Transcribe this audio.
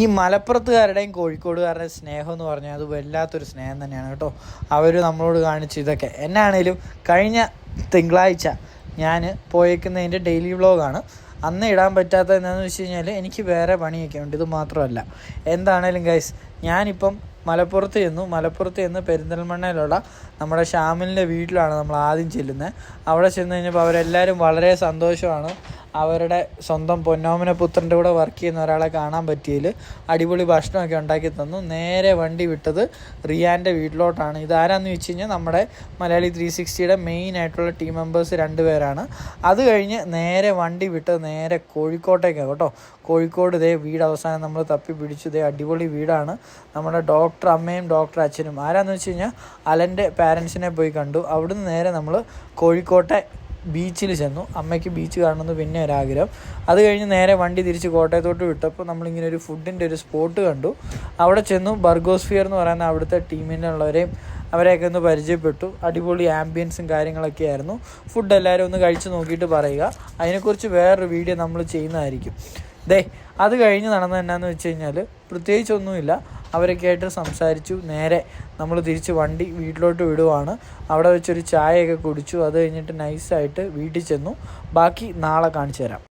ഈ മലപ്പുറത്തുകാരുടെയും കോഴിക്കോടുകാരുടെയും സ്നേഹം എന്ന് പറഞ്ഞാൽ അത് വല്ലാത്തൊരു സ്നേഹം തന്നെയാണ് കേട്ടോ. അവർ നമ്മളോട് കാണിച്ച ഇതൊക്കെ. എന്നാണേലും കഴിഞ്ഞ തിങ്കളാഴ്ച ഞാൻ പോയേക്കുന്നതിന്റെ ഡെയിലി വ്ളോഗാണ്. അന്ന് ഇടാൻ പറ്റാത്ത എന്താണെന്ന് വെച്ച് കഴിഞ്ഞാൽ എനിക്ക് വേറെ പണിയൊക്കെ ഉണ്ട്. ഇത് മാത്രമല്ല. എന്താണേലും ഗൈസ് ഞാനിപ്പം മലപ്പുറത്ത് ചെന്നു. മലപ്പുറത്ത് ചെന്ന് പെരിന്തൽമണ്ണയിലുള്ള നമ്മുടെ ഷാമിലിന്റെ വീട്ടിലാണ് നമ്മൾ ആദ്യം ചെല്ലുന്നത്. അവിടെ ചെന്ന് കഴിഞ്ഞപ്പോൾ അവരെല്ലാവരും വളരെ സന്തോഷമാണ്. അവരുടെ സ്വന്തം പൊന്നോമന പുത്രന്റെ കൂടെ വർക്ക് ചെയ്യുന്ന ഒരാളെ കാണാൻ പറ്റിയതിൽ അടിപൊളി ഭക്ഷണമൊക്കെ ഉണ്ടാക്കി തന്നു. നേരെ വണ്ടി വിട്ടത് റിയാന്റെ വീട്ടിലോട്ടാണ്. ഇതാരാന്ന് വെച്ച് കഴിഞ്ഞാൽ നമ്മുടെ മലയാളി ത്രീ സിക്സ്റ്റിയുടെ മെയിൻ ആയിട്ടുള്ള ടീം മെമ്പേഴ്സ് രണ്ടുപേരാണ് അത് കഴിഞ്ഞ് നേരെ വണ്ടി വിട്ടത് നേരെ കോഴിക്കോട്ടേക്കാണ് കേട്ടോ. കോഴിക്കോട് ഇതേ വീട് അവസാനം നമ്മൾ തപ്പി പിടിച്ചു. ഇതേ അടിപൊളി വീടാണ്. നമ്മുടെ ഡോക്ടർ അമ്മയും ഡോക്ടർ അച്ഛനും. ആരാന്ന് വെച്ച് കഴിഞ്ഞാൽ അലന്റെ പാരൻസിനെ പോയി കണ്ടു. അവിടുന്ന് നേരെ നമ്മൾ കോഴിക്കോട്ടെ ബീച്ചിൽ ചെന്നു. അമ്മയ്ക്ക് ബീച്ച് കാണണമെന്ന് പിന്നെ ഒരാഗ്രഹം. അത് കഴിഞ്ഞ് നേരെ വണ്ടി തിരിച്ച് കോട്ടയത്തോട്ട് വിട്ടപ്പോൾ നമ്മളിങ്ങനെ ഒരു ഫുഡിന്റെ ഒരു സ്പോട്ട് കണ്ടു. അവിടെ ചെന്നു. ബർഗോസ്ഫിയർ എന്ന് പറയുന്ന അവിടുത്തെ ടീമിനുള്ളവരെയും അവരെയൊക്കെ ഒന്ന് പരിചയപ്പെട്ടു. അടിപൊളി ആംബിയൻസും കാര്യങ്ങളൊക്കെ ആയിരുന്നു. ഫുഡ് എല്ലാവരും ഒന്ന് കഴിച്ച് നോക്കിയിട്ട് പറയുക. അതിനെക്കുറിച്ച് വേറൊരു വീഡിയോ നമ്മൾ ചെയ്യുന്നതായിരിക്കും. ദേ അത് കഴിഞ്ഞ് നടന്നത് എന്നാന്ന് വെച്ച് കഴിഞ്ഞാൽ പ്രത്യേകിച്ചൊന്നുമില്ല. അവരൊക്കെ ആയിട്ട് സംസാരിച്ചു. നേരെ നമ്മൾ തിരിച്ച് വണ്ടി വീട്ടിലോട്ട് വിടുവാണ്. അവിടെ വെച്ചൊരു ചായയൊക്കെ കുടിച്ചു. അത് കഴിഞ്ഞിട്ട് നൈസായിട്ട് വീട്ടിൽ ചെന്നു. ബാക്കി നാളെ കാണിച്ചു തരാം.